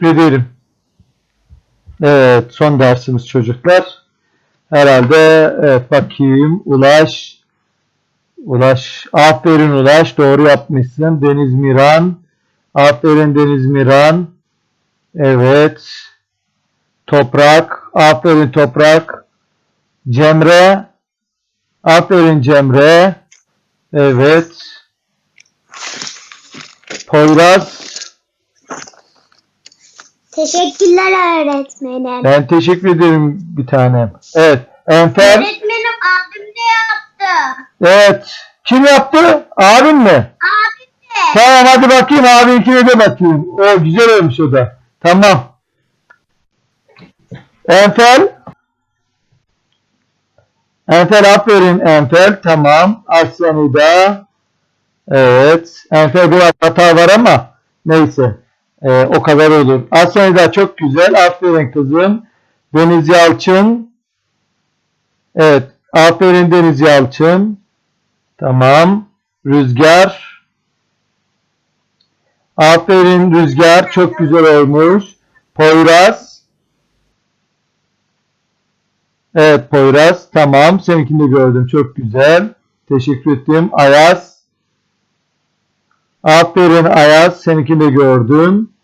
Teşekkür ederim. Evet, son dersimiz çocuklar. Herhalde evet bakayım. Ulaş. Ulaş. Aferin Ulaş. Doğru yapmışsın. Deniz Miran. Aferin Deniz Miran. Evet. Toprak. Aferin Toprak. Cemre. Aferin Cemre. Evet. Poyraz. Teşekkürler öğretmenim. Ben teşekkür ederim bir tanem. Evet. Enfer. Öğretmenim abim de yaptı. Evet. Kim yaptı? Abin mi? Abim de. Tamam hadi bakayım abinkine de bakayım. O güzel olmuş o da. Tamam. Enfer. Enfer aferin Enfer. Tamam. Aslanı da. Evet. Enfer biraz hata var ama neyse. Ee, o kadar olur. Aslanı da çok güzel. Aferin kızım. Deniz Yalçın. Evet. Aferin Deniz Yalçın. Tamam. Rüzgar. Aferin Rüzgar. Çok güzel olmuş. Poyraz. Evet Poyraz. Tamam. Seninkini de gördüm. Çok güzel. Teşekkür ettim. Ayaz. Aferin Ayaz. Seninkini de gördüm.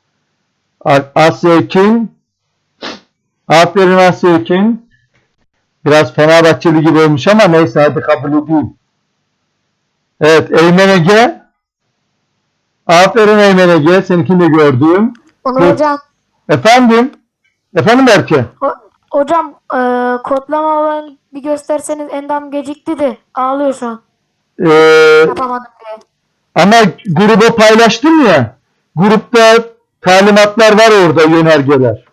A- Asya Ekin. Aferin Asya Ekin. Biraz Fenerbahçeli gibi olmuş ama neyse hadi kabul edeyim. Evet Eymen Ege. Aferin Eymen Ege. Seninkini de gördüm. Onur Evet. hocam, Efendim? Efendim Berke? ho- hocam e, kodlama olayını bir gösterseniz endam gecikti de ağlıyor şu an. Ee, Yapamadım diye. ama gruba paylaştım ya. Grupta talimatlar var orada yönergeler.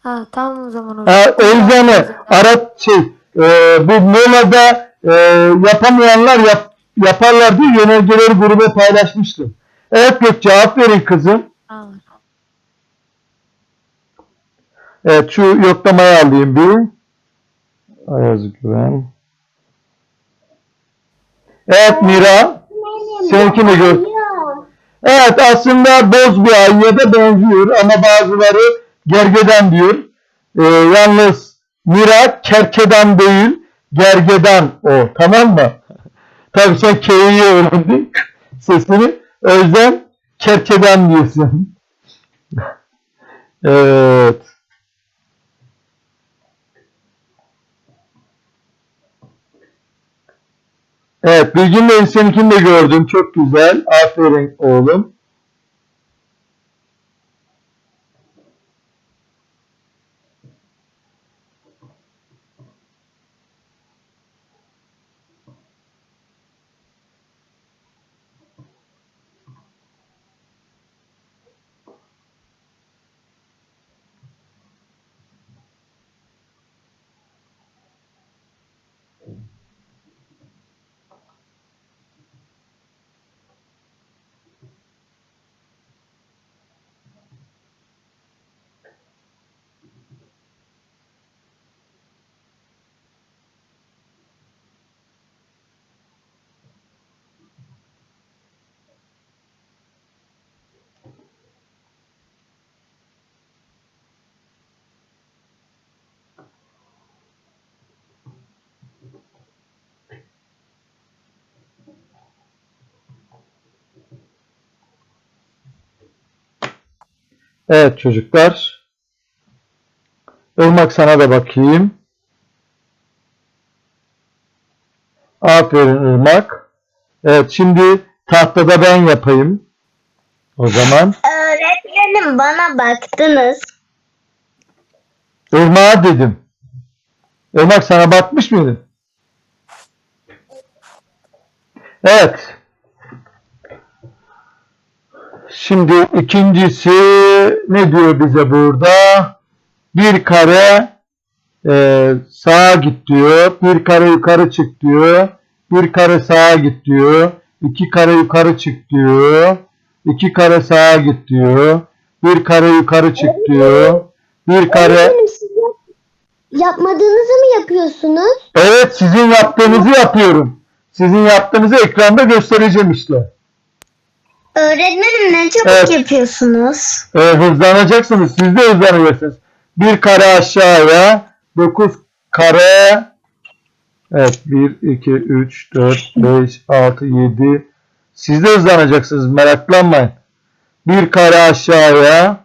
Ha, tamam o zaman. Ha, o yüzden de ara şey e, bu molada e, yapamayanlar yap, yaparlar diye yönergeleri gruba paylaşmıştım. Evet Gökçe aferin kızım. Tamam. Evet şu yoklamayı alayım bir. Ayaz Güven. Evet Mira. Seninkini gör. Evet aslında boz bir ayıya da benziyor ama bazıları gergedan diyor. Ee, yalnız Mira kerkedan değil gergedan o tamam mı? Tabii sen K'yi öğrendin sesini. O yüzden kerkedan diyorsun. evet. Evet, Bilgin Bey'in seninkini de gördüm. Çok güzel. Aferin oğlum. Evet çocuklar. Irmak sana da bakayım. Aferin Irmak. Evet şimdi tahtada ben yapayım. O zaman. Öğretmenim bana baktınız. Irmak'a dedim. Irmak sana bakmış mıydı? Evet. Şimdi ikincisi ne diyor bize burada? Bir kare e, sağa git diyor. Bir kare yukarı çık diyor. Bir kare sağa git diyor. İki kare yukarı çık diyor. İki kare sağa git diyor. Bir kare yukarı çık diyor. Bir kare yapmadığınızı mı yapıyorsunuz? Evet sizin yaptığınızı yapıyorum. Sizin yaptığınızı ekranda göstereceğim işte. Öğretmenim ne çabuk Evet. yapıyorsunuz. Ee, hızlanacaksınız. Siz de hızlanacaksınız. Bir kare aşağıya. 9 kare. Evet. 1, 2, 3, 4, 5, 6, 7. Siz de hızlanacaksınız. Meraklanmayın. Bir kare aşağıya.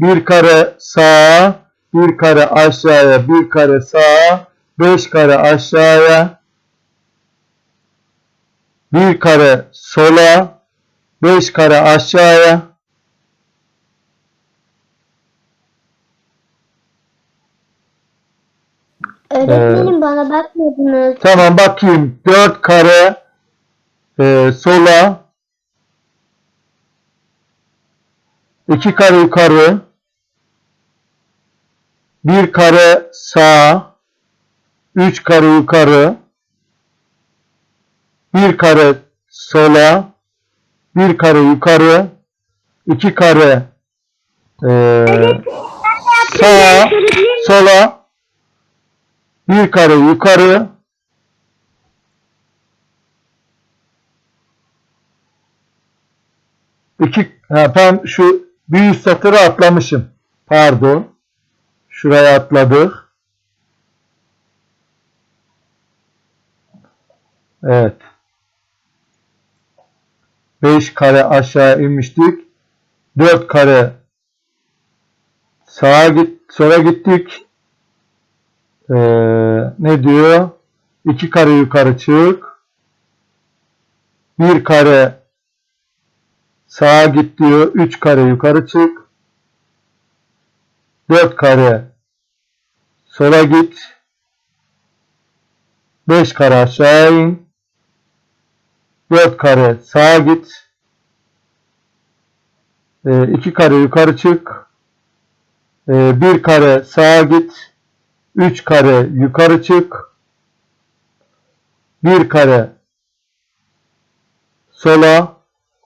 Bir kare sağa. Bir kare aşağıya. Bir kare sağa. 5 kare aşağıya. Bir kare sola. 5 kare aşağıya. Öğretmenim bana bakmadınız. Tamam bakayım. 4 kare e, sola 2 kare yukarı 1 kare sağa 3 kare yukarı 1 kare sola 1 kare yukarı 2 kare e, sağa sola 1 kare yukarı İki, ben şu bir üst satırı atlamışım. Pardon. Şuraya atladık. Evet. 5 kare aşağı inmiştik. 4 kare sağa git, sola gittik. Ee, ne diyor? 2 kare yukarı çık. 1 kare Sağa git diyor. 3 kare yukarı çık. 4 kare sola git. 5 kare aşağı in. 4 kare sağa git. 2 kare yukarı çık. 1 kare sağa git. 3 kare yukarı çık. 1 kare sola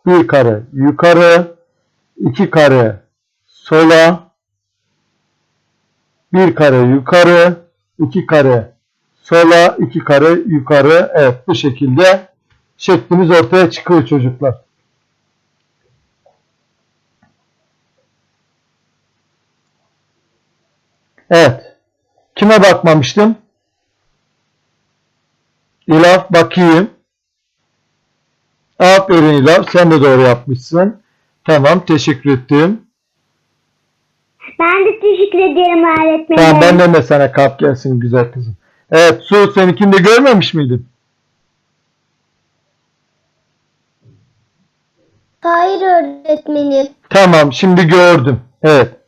bir kare yukarı, iki kare sola, bir kare yukarı, iki kare sola, iki kare yukarı. Evet bu şekilde şeklimiz ortaya çıkıyor çocuklar. Evet. Kime bakmamıştım? İlaf bakayım. Aferin İlaf. Sen de doğru yapmışsın. Tamam. Teşekkür ettim. Ben de teşekkür ederim öğretmenim. Tamam benden de sana kap gelsin güzel kızım. Evet Su seninkini de görmemiş miydin? Hayır öğretmenim. Tamam şimdi gördüm. Evet.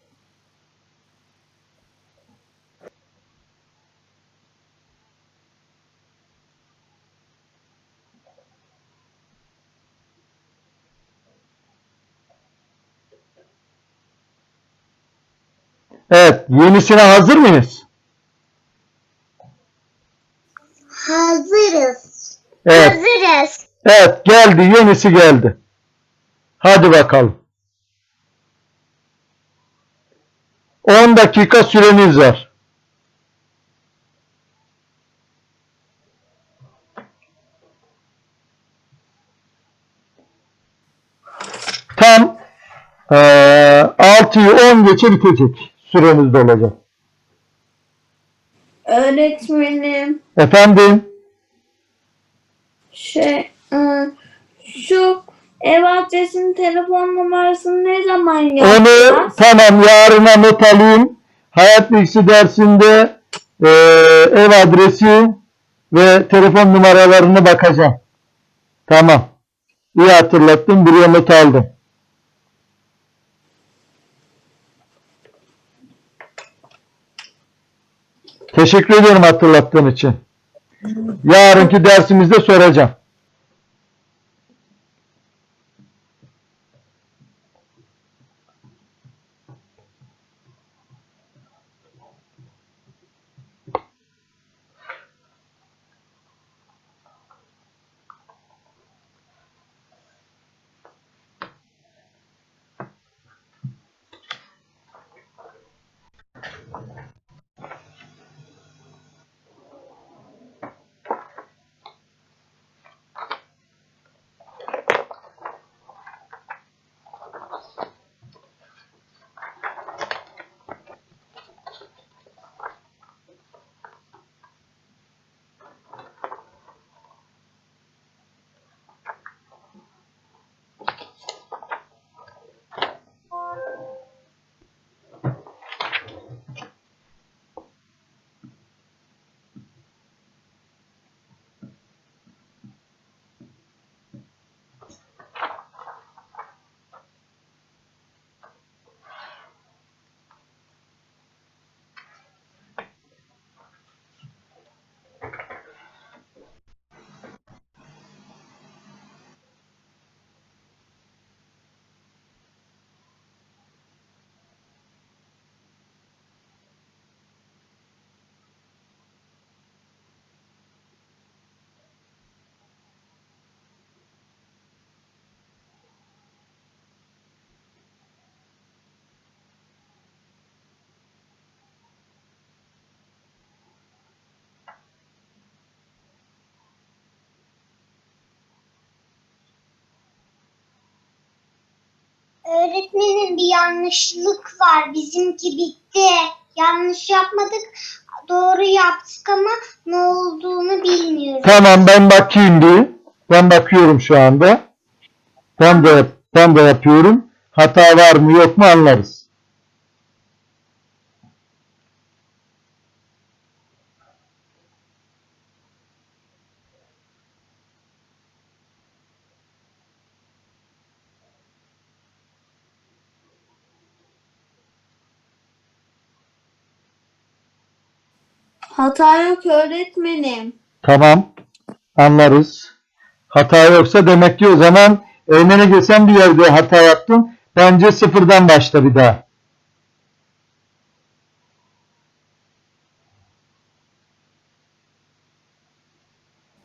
Evet, yenisine hazır mıyız? Hazırız. Evet. Hazırız. Evet, geldi, yenisi geldi. Hadi bakalım. 10 dakika süreniz var. Tam eee 6'yı 10 geçe bitecek. Süreniz dolacak. Öğretmenim Efendim? şey ıı, şu ev adresinin telefon numarasını ne zaman Onu yazacağız? tamam yarına not alayım. Hayat bilgisi dersinde eee, ev adresi ve telefon numaralarını bakacağım. Tamam. İyi hatırlattın. Buraya not aldım. Teşekkür ediyorum hatırlattığın için. Yarınki dersimizde soracağım. Öğretmenin bir yanlışlık var. Bizimki bitti. Yanlış yapmadık. Doğru yaptık ama ne olduğunu bilmiyoruz. Tamam ben bakayım bir. Ben bakıyorum şu anda. Ben de ben de yapıyorum. Hata var mı yok mu anlarız. Hata yok öğretmenim. Tamam. Anlarız. Hata yoksa demek ki o zaman eğmene geçen bir yerde hata yaptın. Bence sıfırdan başla bir daha.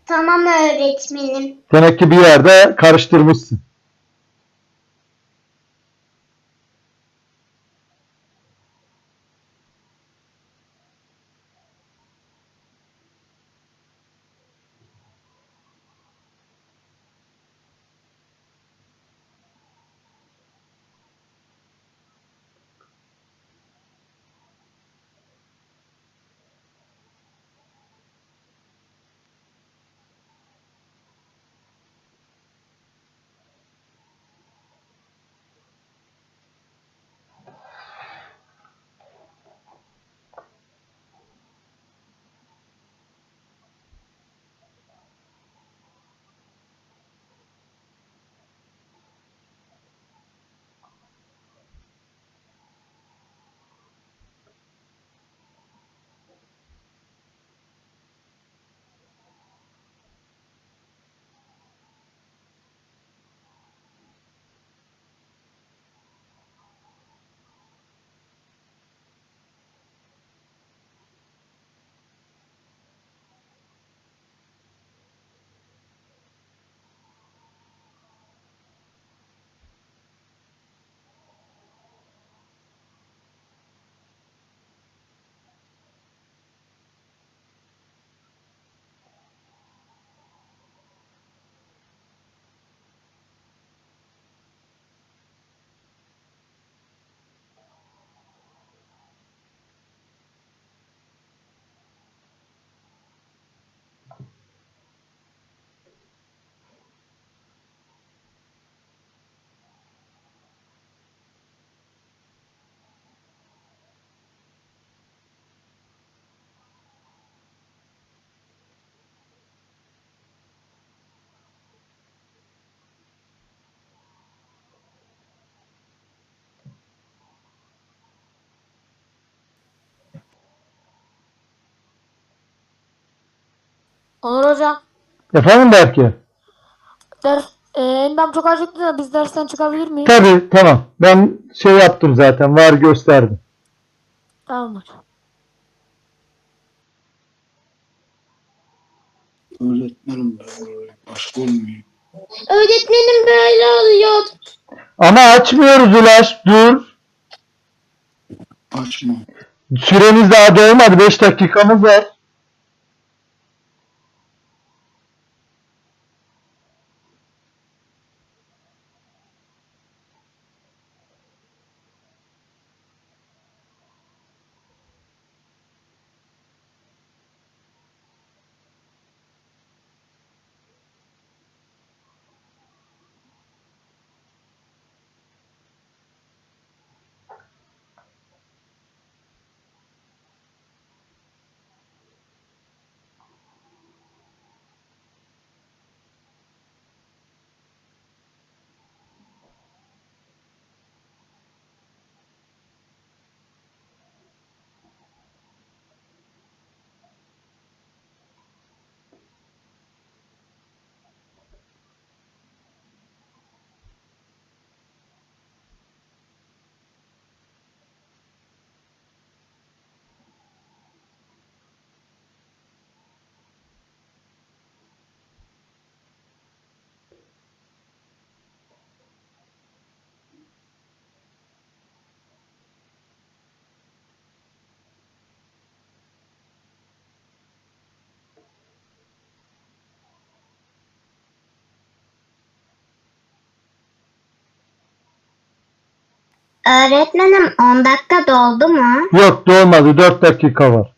Tamam öğretmenim. Demek ki bir yerde karıştırmışsın. Onur hocam. Efendim belki? Ders, e, Endam çok acıktı da biz dersten çıkabilir miyiz? Tabii tamam. Ben şey yaptım zaten. Var gösterdim. Tamam hocam. Öğretmenim böyle başka olmuyor. Öğretmenim böyle oluyor. Ama açmıyoruz Ulaş. Dur. Açma. Süremiz daha dolmadı. 5 dakikamız var. Öğretmenim 10 dakika doldu mu? Yok dolmadı 4 dakika var.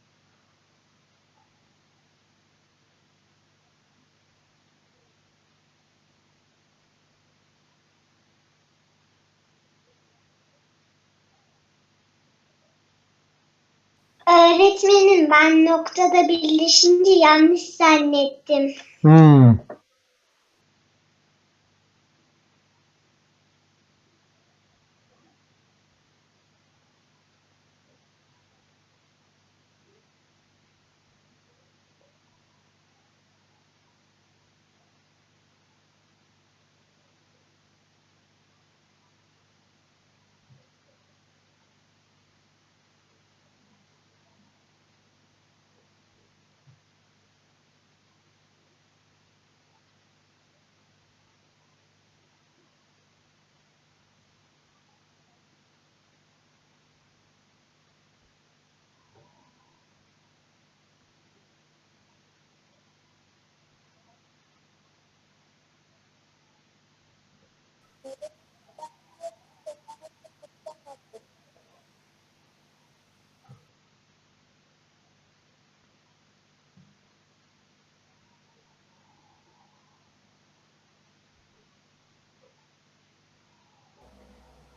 Öğretmenim ben noktada birleşince yanlış zannettim. Hmm.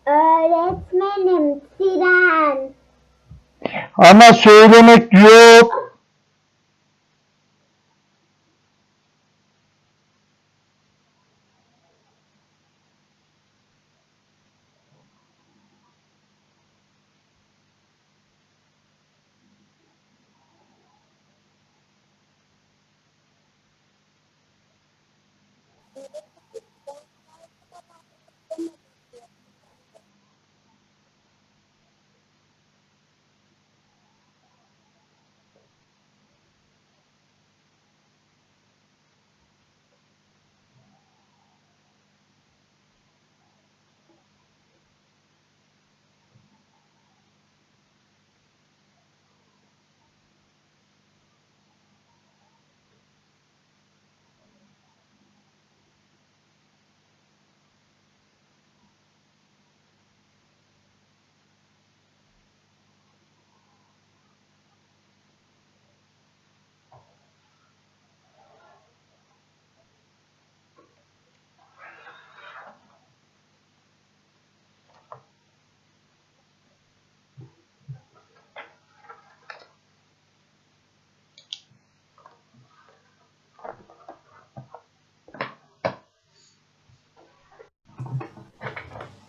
Öğretmenim tren. Ama söylemek yok.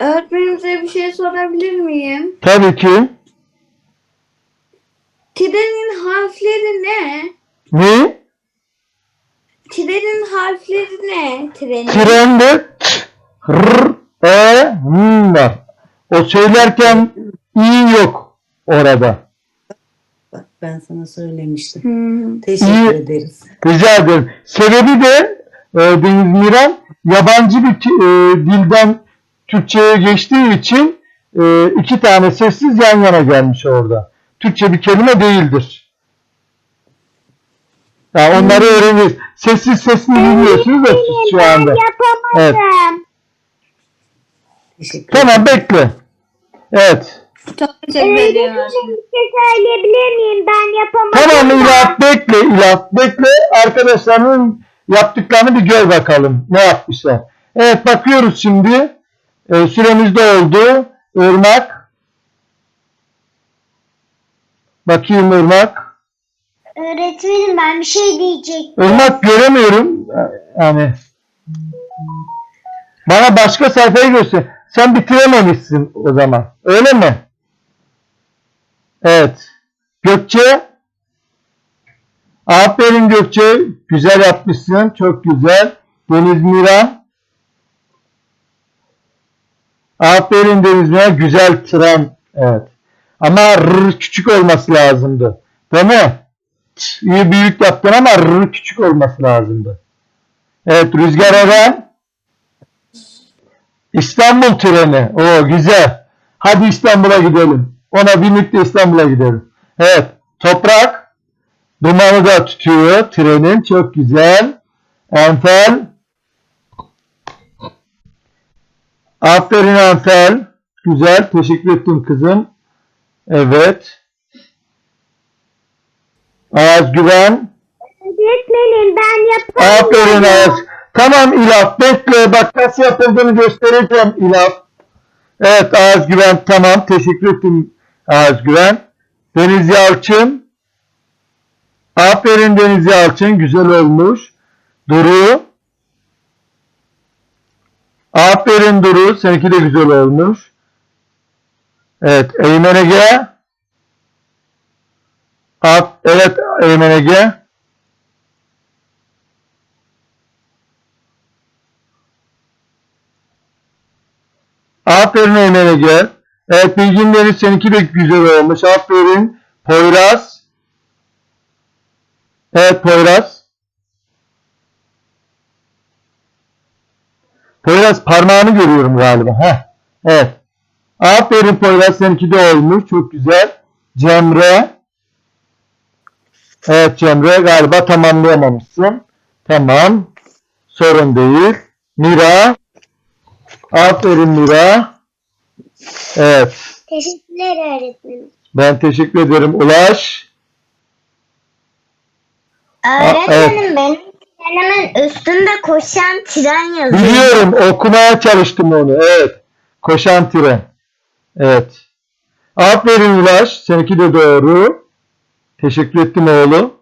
Öğretmenim size bir şey sorabilir miyim? Tabii ki. Trenin harfleri ne? Ne? Trenin harfleri ne? Trenin. Trende r, e, m var. O söylerken i yok orada. Bak ben sana söylemiştim. Hmm. Teşekkür İyi. ederiz. Rica ederim. Sebebi de e, Deniz Miran yabancı bir e, dilden Türkçe'ye geçtiği için e, iki tane sessiz yan yana gelmiş orada. Türkçe bir kelime değildir. Yani onları öğreniriz. Sessiz sessiz dinliyorsunuz da siz şu anda. Evet. Teşekkür ederim. Tamam bekle. Evet. Çok teşekkür ediyorum. Öğretmenim bir şey söyleyebilir miyim? Ben yapamadım. Tamam İlaf bekle İlaf bekle. Arkadaşlarının yaptıklarını bir gör bakalım. Ne yapmışlar. Evet bakıyoruz şimdi. Ee, süremiz de oldu. Irmak. Bakayım Irmak. Öğretmenim ben bir şey diyecektim. Irmak göremiyorum. Yani bana başka sayfayı göster. Sen bitirememişsin o zaman. Öyle mi? Evet. Gökçe. Aferin Gökçe. Güzel yapmışsın. Çok güzel. Deniz Mira. Aferin Deniz. Güzel tren. Evet. Ama r küçük olması lazımdı. Değil mi? İyi büyük yaptın ama r küçük olması lazımdı. Evet Rüzgar Eren. İstanbul treni. O güzel. Hadi İstanbul'a gidelim. Ona binip de İstanbul'a gidelim. Evet. Toprak. Dumanı da tutuyor trenin. Çok güzel. Enfel. Aferin Enfel. Güzel. Teşekkür ettim kızım. Evet. Ayaz Güven. Öğretmenim ben yaparım. Aferin Ayaz. Tamam İlaf. Bekle. Bak nasıl yapıldığını göstereceğim İlaf. Evet Ayaz Güven. Tamam. Teşekkür ettim Ayaz Güven. Deniz Yalçın. Aferin Deniz Yalçın. Güzel olmuş. Duru. Aferin Duru. Seninki de güzel olmuş. Evet. Eymen Ege. Evet Eymen Ege. Aferin Eymen Ege. Evet Bilgin Deniz seninki de güzel olmuş. Aferin. Poyraz. Evet Poyraz. Poyraz parmağını görüyorum galiba. Heh. Evet. Aferin Poyraz seninki de olmuş. Çok güzel. Cemre. Evet Cemre galiba tamamlayamamışsın. Tamam. Sorun değil. Mira. Aferin Mira. Evet. Teşekkürler öğretmenim. Ben teşekkür ederim. Ulaş. Öğretmenim benim denemen üstünde koşan tren yazıyor. Biliyorum okumaya çalıştım onu. Evet. Koşan tren. Evet. Aferin Ulaş. Seninki de doğru. Teşekkür ettim oğlum.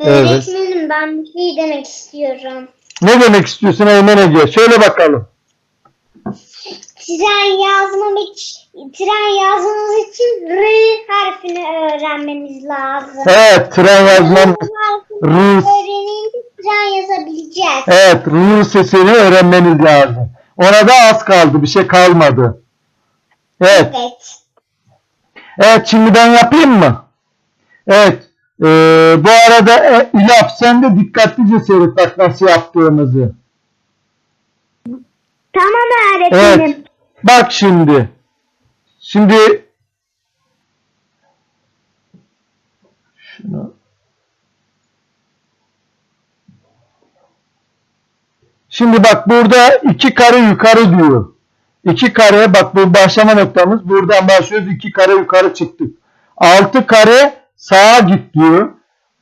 Evet. Öğretmenim ben bir şey demek istiyorum. Ne demek istiyorsun Eymen Ege? Söyle bakalım. Tren yazmam için, tren yazmamız için R harfini öğrenmemiz lazım. Evet tren yazmam. R tren yazabileceğiz. Evet Rus sesini öğrenmeniz lazım. Ona da az kaldı. Bir şey kalmadı. Evet. Evet. Evet şimdi ben yapayım mı? Evet. Ee, bu arada e, İlaf sen de dikkatlice seyret bak nasıl yaptığımızı. Tamam öğretmenim. Evet. Bak şimdi. Şimdi şunu Şimdi bak burada iki kare yukarı diyor. İki kare bak bu başlama noktamız. Buradan başlıyoruz. iki kare yukarı çıktık. Altı kare sağa git diyor.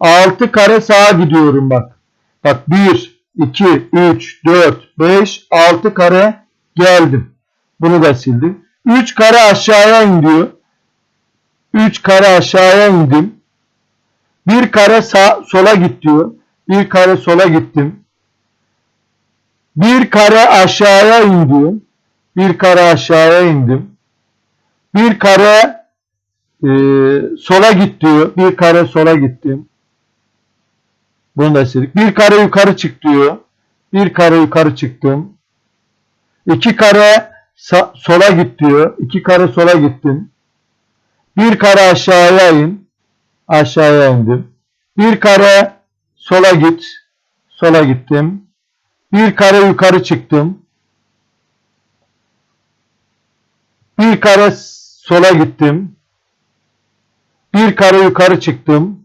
Altı kare sağa gidiyorum bak. Bak 1, 2, 3, 4, 5, 6 kare geldim. Bunu da sildim. 3 kare aşağıya in diyor. 3 kare aşağıya indim. Bir kare sağ, sola git diyor. Bir kare sola gittim. Bir kare aşağıya indim. Bir kare aşağıya indim. Bir kare e, sola git diyor. Bir kare sola gittim. Bunu da sildik. Bir kare yukarı çık diyor. Bir kare yukarı çıktım. İki kare sola git diyor. İki kare sola gittim. Bir kare aşağıya in. Aşağıya indim. Bir kare sola git. Sola gittim. Bir kare yukarı çıktım. Bir kare sola gittim. Bir kare yukarı çıktım.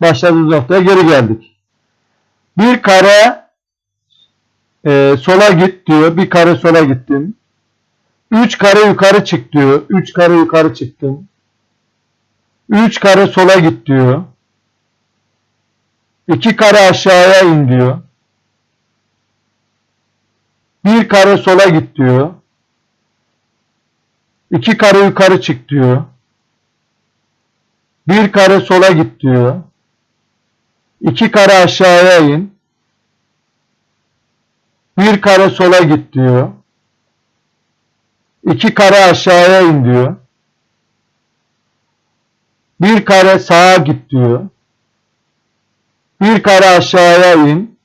Başladığımız noktaya geri geldik. Bir kare e, sola git diyor. Bir kare sola gittim. Üç kare yukarı çık diyor. Üç kare yukarı çıktım. Üç kare sola git diyor. İki kare aşağıya in diyor. Bir kare sola git diyor. İki kare yukarı çık diyor. Bir kare sola git diyor. İki kare aşağıya in. Bir kare sola git diyor. İki kare aşağıya in diyor. Bir kare sağa git diyor. Bir kare aşağıya in.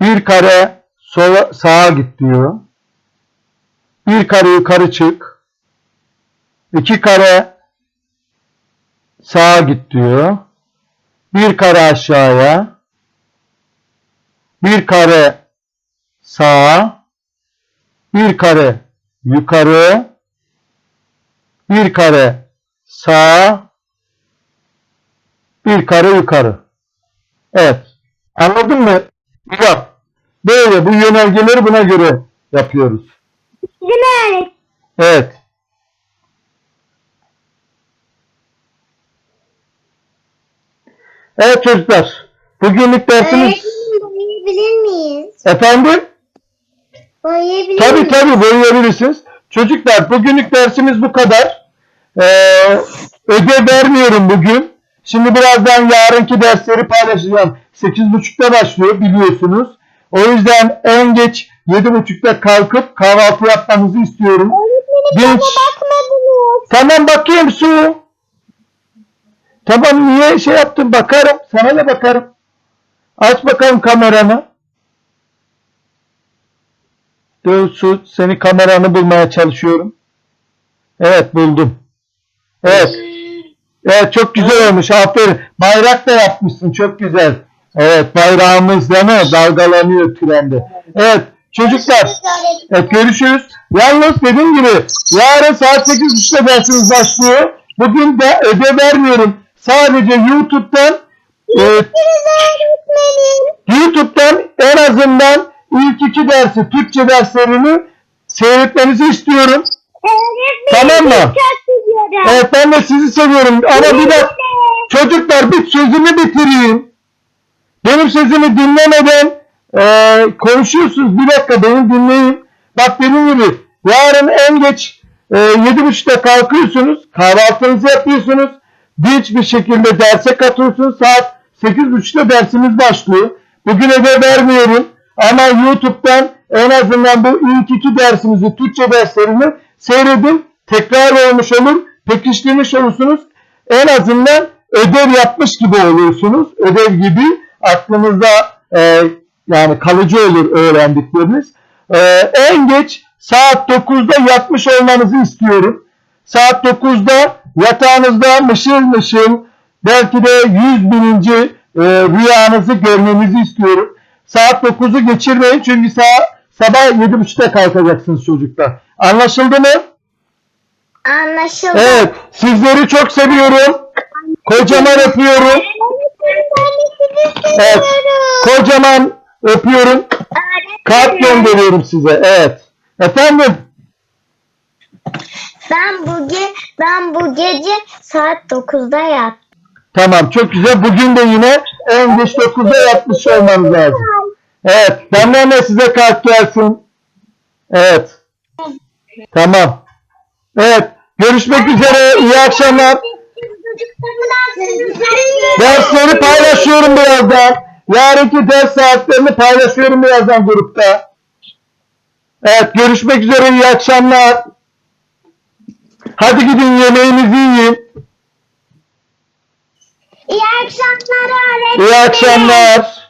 Bir kare sola, sağa git diyor. Bir kare yukarı çık. İki kare sağa git diyor. Bir kare aşağıya. Bir kare sağa. Bir kare yukarı. Bir kare sağa. Bir kare yukarı. Evet. Anladın mı? Bak. Böyle bu yönergeleri buna göre yapıyoruz. Değil mi? Evet. Evet çocuklar. Bugünlük dersimiz boyayabilir miyiz? efendim? Boyayabilir Tabii miyiz? tabii boyayabilirsiniz. Çocuklar bugünlük dersimiz bu kadar. Ee, ödev vermiyorum bugün. Şimdi birazdan yarınki dersleri paylaşacağım. 8.30'da başlıyor biliyorsunuz. O yüzden en geç 7.30'da kalkıp kahvaltı yapmanızı istiyorum. Genç. bakmadınız. Tamam bakayım su. Tamam niye şey yaptın bakarım. Sana da bakarım. Aç bakalım kameranı. Dur su seni kameranı bulmaya çalışıyorum. Evet buldum. Evet. Evet çok güzel olmuş. Aferin. Bayrak da yapmışsın. Çok güzel. Evet bayrağımız değil mi? Dalgalanıyor trende. Evet çocuklar. Evet görüşürüz. Yalnız dediğim gibi yarın saat 8.30'da dersiniz başlıyor. Bugün de ödev vermiyorum. Sadece YouTube'dan e, YouTube'dan en azından ilk iki dersi Türkçe derslerini seyretmenizi istiyorum. Tamam mı? Evet ben de sizi seviyorum. Ama bir dakika. Çocuklar bir sözümü bitireyim. Benim sözümü dinlemeden eee, konuşuyorsunuz. Bir dakika beni dinleyin. Bak dediğim gibi yarın en geç yedi buçukta kalkıyorsunuz. Kahvaltınızı yapıyorsunuz. Dinç bir şekilde derse katılıyorsunuz. Saat sekiz buçukta dersimiz başlıyor. Bugün ödev vermiyorum. Ama YouTube'dan en azından bu ilk iki dersimizi, Türkçe derslerini seyredin. Tekrar olmuş olur. Pekiştirmiş olursunuz. En azından ödev yapmış gibi oluyorsunuz. Ödev gibi aklınızda e, yani kalıcı olur öğrendikleriniz. E, en geç saat 9'da yatmış olmanızı istiyorum. Saat 9'da yatağınızda mışıl mışıl belki de 100 bininci e, rüyanızı görmenizi istiyorum. Saat 9'u geçirmeyin çünkü saat sabah 7.30'da kalkacaksınız çocuklar. Anlaşıldı mı? Anlaşıldı. Evet. Sizleri çok seviyorum. Kocaman öpüyorum. Evet. Kocaman öpüyorum. Kalp gönderiyorum size. Evet. Efendim? Ben bugün ben bu gece saat 9'da yattım. Tamam çok güzel. Bugün de yine en geç 9'da yatmış olmanız lazım. Evet. Benden de size kalp gelsin. Evet. Tamam. Evet. Görüşmek üzere. İyi akşamlar. Dersleri paylaşıyorum birazdan. Yarınki ders saatlerini paylaşıyorum birazdan grupta. Evet görüşmek üzere iyi akşamlar. Hadi gidin yemeğinizi yiyin. İyi akşamlar öğretmenim. İyi akşamlar.